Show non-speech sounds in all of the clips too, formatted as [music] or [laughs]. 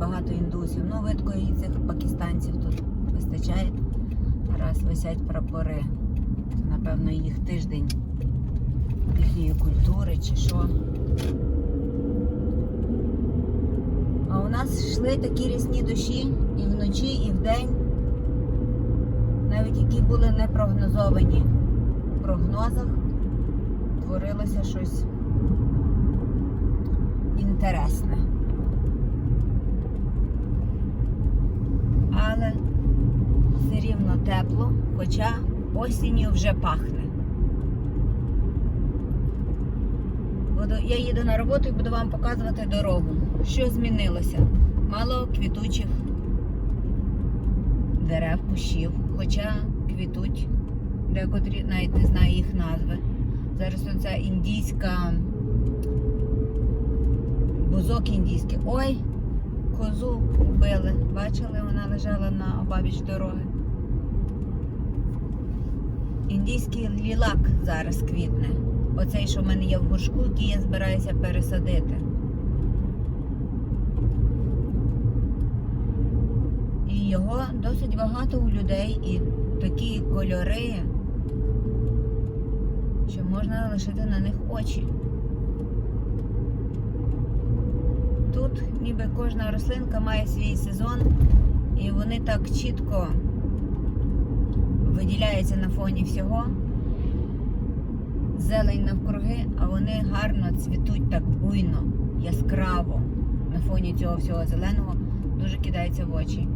багато індусів. Ну, видко і цих пакистанців тут вистачає. Раз висять прапори. Напевно, їх тиждень їхньої культури чи що. А у нас йшли такі рясні дощі і вночі, і вдень, навіть які були не прогнозовані у прогнозах, творилося щось інтересне. Але все рівно тепло, хоча осінню вже пахне. Буду, я їду на роботу і буду вам показувати дорогу. Що змінилося? Мало квітучих дерев, кущів, хоча квітуть, декотрі навіть не знаю їх назви. Зараз оця індійська бузок індійський. Ой, козу вбили. Бачили, вона лежала на обабіч дороги. Індійський лілак зараз квітне. Оцей, що в мене є в горшку, який я збираюся пересадити. І його досить багато у людей, і такі кольори, що можна лишити на них очі. Тут ніби кожна рослинка має свій сезон, і вони так чітко виділяються на фоні всього. Зелень навкруги, а вони гарно цвітуть так буйно, яскраво. На фоні цього всього зеленого дуже кидається в очі.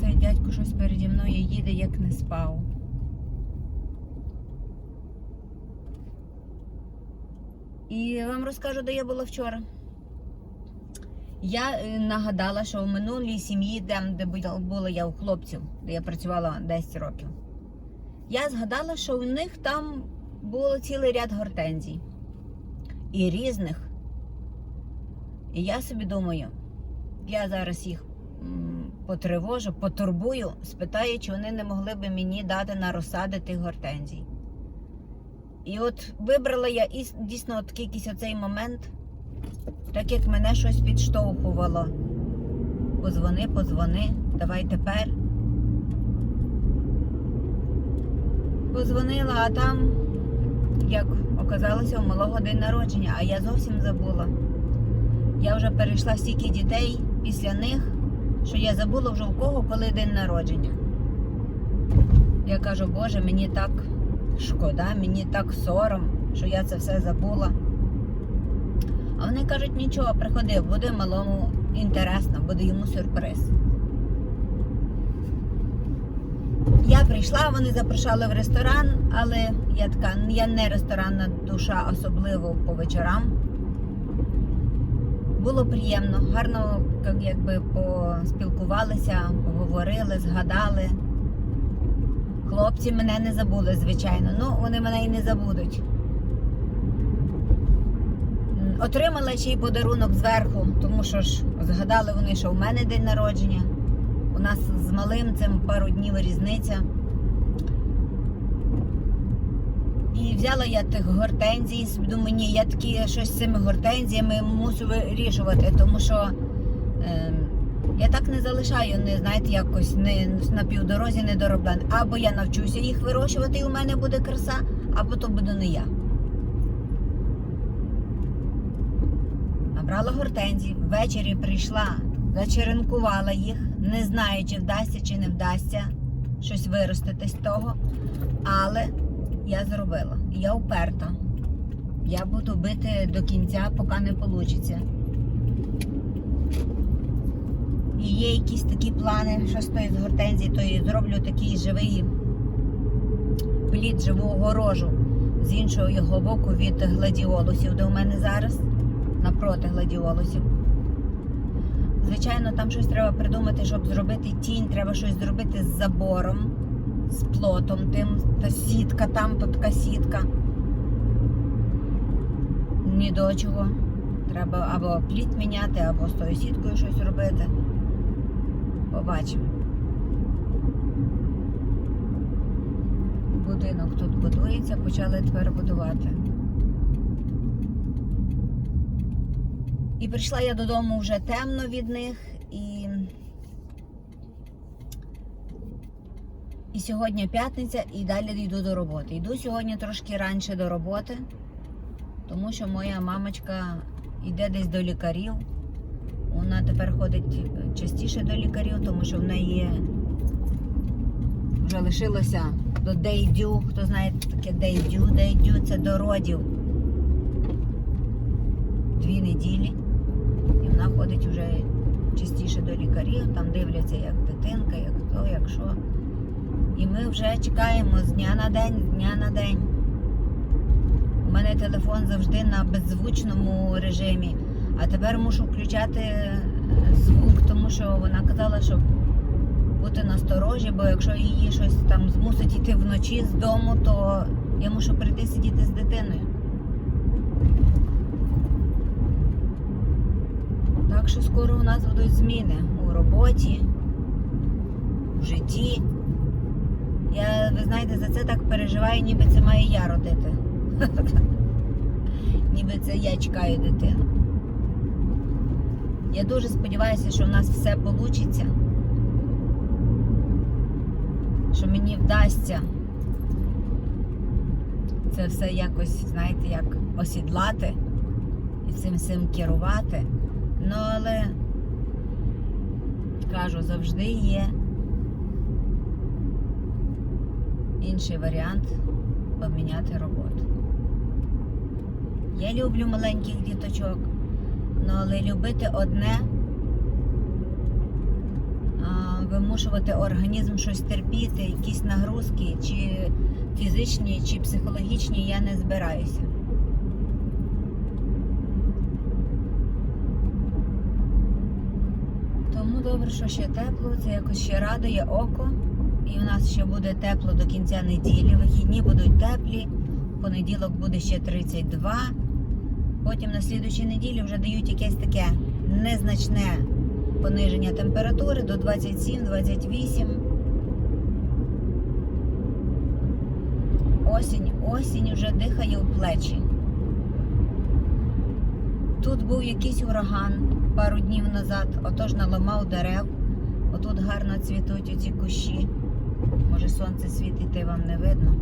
Цей дядько щось переді мною їде, як не спав. І вам розкажу, де я була вчора. Я е, нагадала, що в минулій сім'ї, де, була- я у хлопців, де я працювала 10 років, я згадала, що у них там було цілий ряд гортензій. І різних. І я собі думаю, я зараз їх потривожу, потурбую, спитаю, чи вони не могли би мені дати на розсади тих гортензій. І от вибрала я дійсно от якийсь оцей момент, так як мене щось підштовхувало. Позвони, позвони, давай тепер. Позвонила, а там, як оказалося, у малого день народження, а я зовсім забула. Я вже перейшла стільки дітей після них, що я забула вже у кого коли день народження. Я кажу, Боже, мені так шкода, мені так сором, що я це все забула. А вони кажуть, нічого, приходи, буде малому інтересно, буде йому сюрприз. Я прийшла, вони запрошали в ресторан, але я така, я не ресторанна душа, особливо по вечорам. Було приємно, гарно якби поспілкувалися, поговорили, згадали. Хлопці мене не забули, звичайно. Ну, вони мене і не забудуть. Отримала ще й подарунок зверху, тому що ж згадали вони, що в мене день народження. У нас з малим цим пару днів різниця. І взяла я тих гортензій, думаю, ні, я такі щось з цими гортензіями мусю вирішувати, тому що е, я так не залишаю, не знаєте, якось не на півдорозі не дороблен. Або я навчуся їх вирощувати, і у мене буде краса, або то буду не я. Набрала гортензій, ввечері прийшла, зачеренкувала їх, не знаю, чи вдасться, чи не вдасться щось виростити з того. Але я зробила. Я уперта. Я буду бити до кінця, поки не вийде. І є якісь такі плани, що з тої з гортензії, то і зроблю такий живий плід, живу огорожу з іншого його боку від гладіолусів, де у мене зараз, напроти гладіолусів. Звичайно, там щось треба придумати, щоб зробити тінь, треба щось зробити з забором, з плотом тим, та сітка там, то така сітка. Ні до чого. Треба або пліт міняти, або з тою сіткою щось робити. Побачимо. Будинок тут будується, почали тепер будувати. І прийшла я додому вже темно від них і. І сьогодні п'ятниця і далі йду до роботи. Йду сьогодні трошки раніше до роботи, тому що моя мамочка йде десь до лікарів. Вона тепер ходить частіше до лікарів, тому що в неї вже лишилося до дейдю. Хто знає таке дейдю? Дейдю це до родів. Дві неділі. Вона ходить вже частіше до лікарів, там дивляться, як дитинка, як хто, як що. І ми вже чекаємо з дня на день, з дня на день. У мене телефон завжди на беззвучному режимі, а тепер мушу включати е, звук, тому що вона казала, щоб бути насторожі, бо якщо її щось там змусить йти вночі з дому, то я мушу прийти сидіти з дитиною. Що скоро у нас будуть зміни у роботі, в житті. Я, ви знаєте, за це так переживаю, ніби це маю я родити. [laughs] ніби це я чекаю дитину. Я дуже сподіваюся, що в нас все вийде. Що мені вдасться це все якось, знаєте, як осідлати і цим всім керувати. Ну, але кажу, завжди є інший варіант поміняти роботу. Я люблю маленьких діточок, ну, але любити одне, вимушувати організм щось терпіти, якісь нагрузки, чи фізичні, чи психологічні, я не збираюся. Тому добре, що ще тепло, це якось ще радує око. І у нас ще буде тепло до кінця неділі. Вихідні будуть теплі. Понеділок буде ще 32. Потім на слідучій неділі вже дають якесь таке незначне пониження температури до 27-28. Осінь, осінь вже дихає у плечі. Тут був якийсь ураган пару днів назад, отож наламав дерев. Отут гарно цвітуть оці кущі. Може сонце світить, і вам не видно.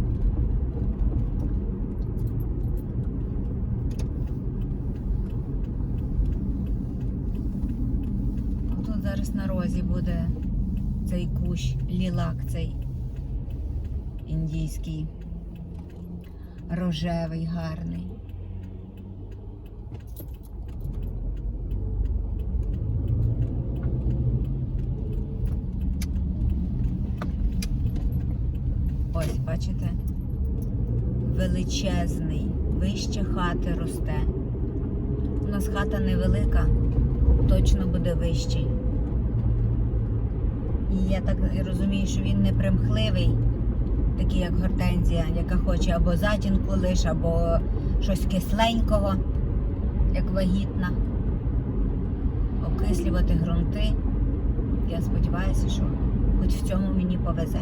Тут зараз на розі буде цей кущ, лілак, цей індійський, рожевий, гарний. Ось, бачите? Величезний, вище хати росте. У нас хата невелика, точно буде вищий. І я так розумію, що він не примхливий, такий як гортензія, яка хоче або затінку лиш, або щось кисленького, як вагітна. Окислювати ґрунти. Я сподіваюся, що хоч в цьому мені повезе.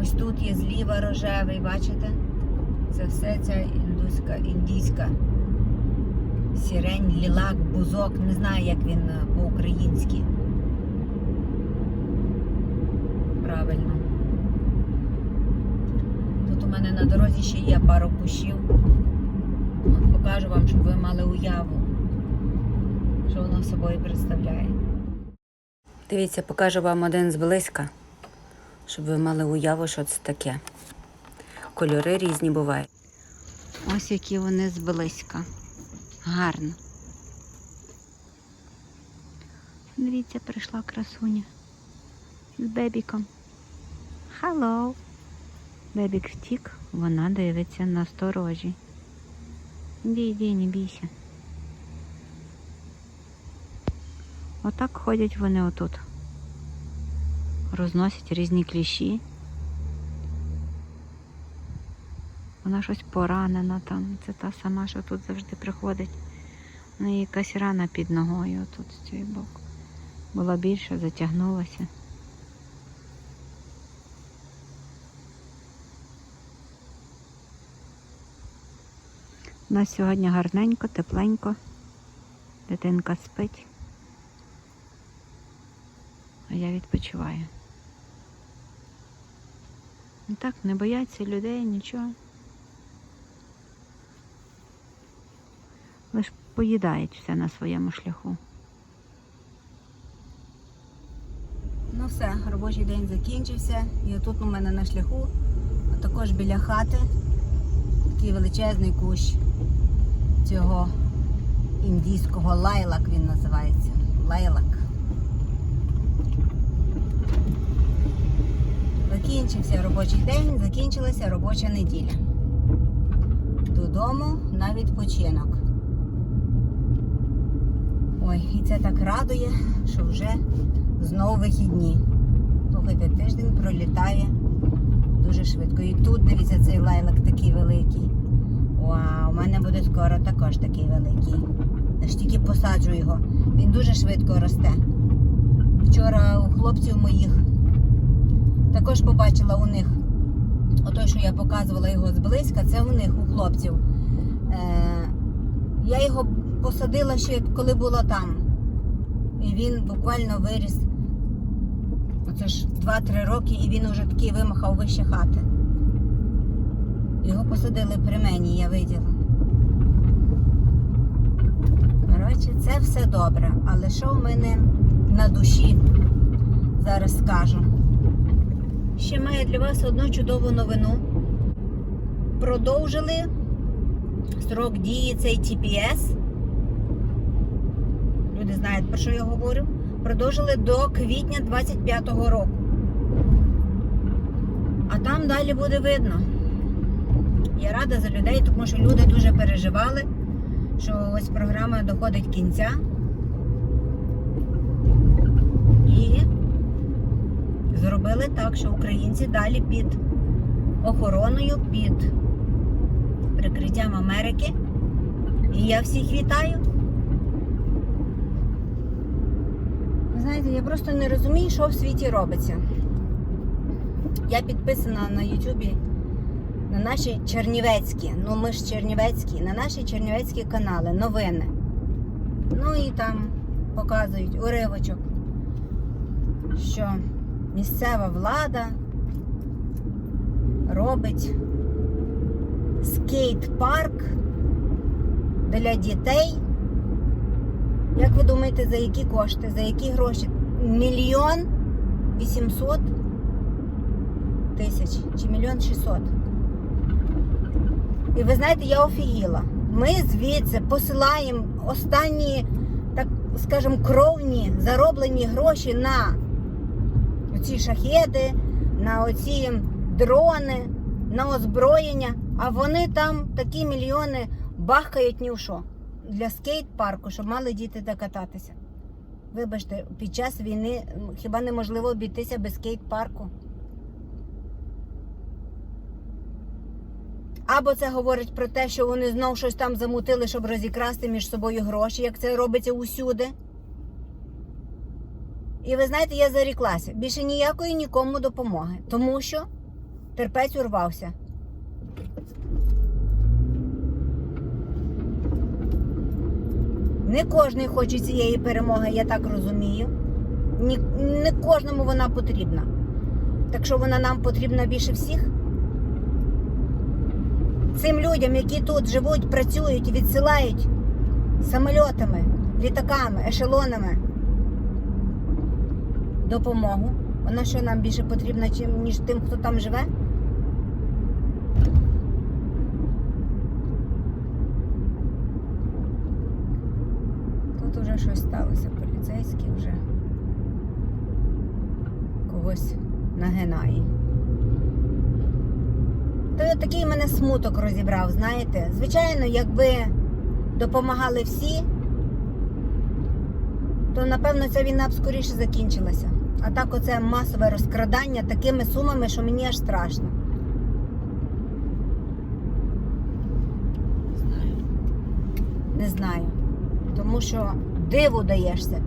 Ось тут є зліва рожевий, бачите? Це все ця індуська, індійська сірень, лілак, бузок, не знаю, як він е, по-українськи. Правильно. Тут у мене на дорозі ще є пару кущів. Покажу вам, щоб ви мали уяву, що воно собою представляє. Дивіться, покажу вам один зблизька щоб ви мали уяву, що це таке. Кольори різні бувають. Ось які вони зблизька. Гарно. Дивіться, прийшла красуня з бебіком. Hello. Бебік втік, вона дивиться на сторожі. Іди, іди, не бійся. Отак ходять вони отут розносять різні кліщі. Вона щось поранена там. Це та сама, що тут завжди приходить. Ну, У неї якась рана під ногою тут з цього бок. Була більша, затягнулася. У нас сьогодні гарненько, тепленько. Дитинка спить, а я відпочиваю. Ну так, не бояться людей, нічого. Лиш поїдають все на своєму шляху. Ну все, робочий день закінчився. І отут у мене на шляху, а також біля хати, такий величезний кущ цього індійського лайлак він називається. Лайлак. Закінчився робочий день, закінчилася робоча неділя. Додому на відпочинок. Ой, і це так радує, що вже знову вихідні. Слухайте, тиждень пролітає дуже швидко. І тут, дивіться, цей лайлак такий великий. Вау, у мене буде скоро також такий великий. Я ж тільки посаджу його. Він дуже швидко росте. Вчора у хлопців моїх також побачила у них, отой, що я показувала його зблизька, це у них, у хлопців. Е, я його посадила ще коли була там. І він буквально виріс. Оце ж 2-3 роки, і він уже такий вимахав вище хати. Його посадили при мені, я виділа. Коротше, це все добре. Але що в мене на душі? Зараз скажу. Ще маю для вас одну чудову новину. Продовжили срок дії цей TPS. Люди знають, про що я говорю. Продовжили до квітня 25-го року. А там далі буде видно. Я рада за людей, тому що люди дуже переживали, що ось програма доходить кінця. І зробили так, що українці далі під охороною, під прикриттям Америки. І я всіх вітаю. Знаєте, я просто не розумію, що в світі робиться. Я підписана на Ютубі на наші чернівецькі, ну ми ж чернівецькі, на наші чернівецькі канали, новини. Ну і там показують уривочок, що місцева влада робить скейт-парк для дітей. Як ви думаєте, за які кошти, за які гроші? Мільйон вісімсот тисяч чи мільйон шістсот? І ви знаєте, я офігіла. Ми звідси посилаємо останні, так скажемо, кровні зароблені гроші на оці шахеди, на оці дрони, на озброєння, а вони там такі мільйони бахкають ні в що. Для скейт-парку, щоб мали діти де кататися. Вибачте, під час війни хіба неможливо обійтися без скейт-парку? Або це говорить про те, що вони знов щось там замутили, щоб розікрасти між собою гроші, як це робиться усюди. І ви знаєте, я заріклася. Більше ніякої нікому допомоги. Тому що терпець урвався. Не кожен хоче цієї перемоги, я так розумію. Ні, не кожному вона потрібна. Так що вона нам потрібна більше всіх. Цим людям, які тут живуть, працюють, відсилають самольотами, літаками, ешелонами допомогу. Вона що нам більше потрібна, ніж тим, хто там живе? Тут вже щось сталося. Поліцейський вже когось нагинає. То такий мене смуток розібрав, знаєте. Звичайно, якби допомагали всі, то напевно ця війна б скоріше закінчилася. А так оце масове розкрадання такими сумами, що мені аж страшно. Знаю. Не знаю. Тому що диву даєшся,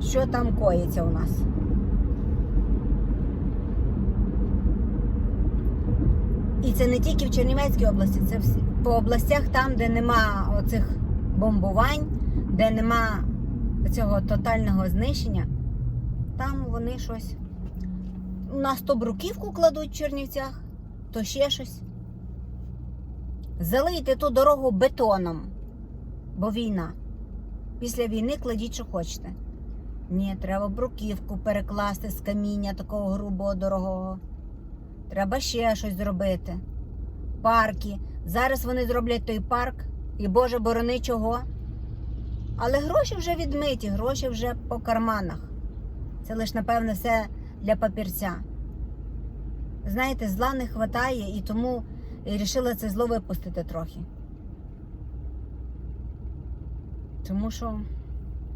що там коїться у нас. І це не тільки в Чернівецькій області, це всі, по областях, там, де нема оцих бомбувань, де нема цього тотального знищення, там вони щось. У нас то бруківку кладуть в Чернівцях, то ще щось. Залийте ту дорогу бетоном, бо війна. Після війни кладіть, що хочете. Ні, треба бруківку перекласти з каміння такого грубого, дорогого. Треба ще щось зробити. Парки. Зараз вони зроблять той парк, і Боже борони чого. Але гроші вже відмиті, гроші вже по карманах. Це лише, напевне, все для папірця. Знаєте, зла не вистачає, і тому вирішила це зло випустити трохи. Тому що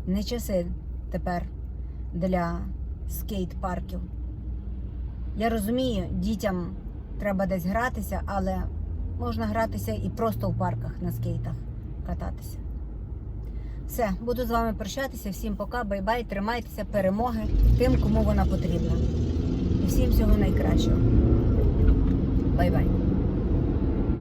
не часи тепер для скейт-парків. Я розумію, дітям треба десь гратися, але можна гратися і просто в парках на скейтах кататися. Все, буду з вами прощатися. Всім пока, бай-бай, тримайтеся, перемоги тим, кому вона потрібна. І всім всього найкращого. Бай-бай.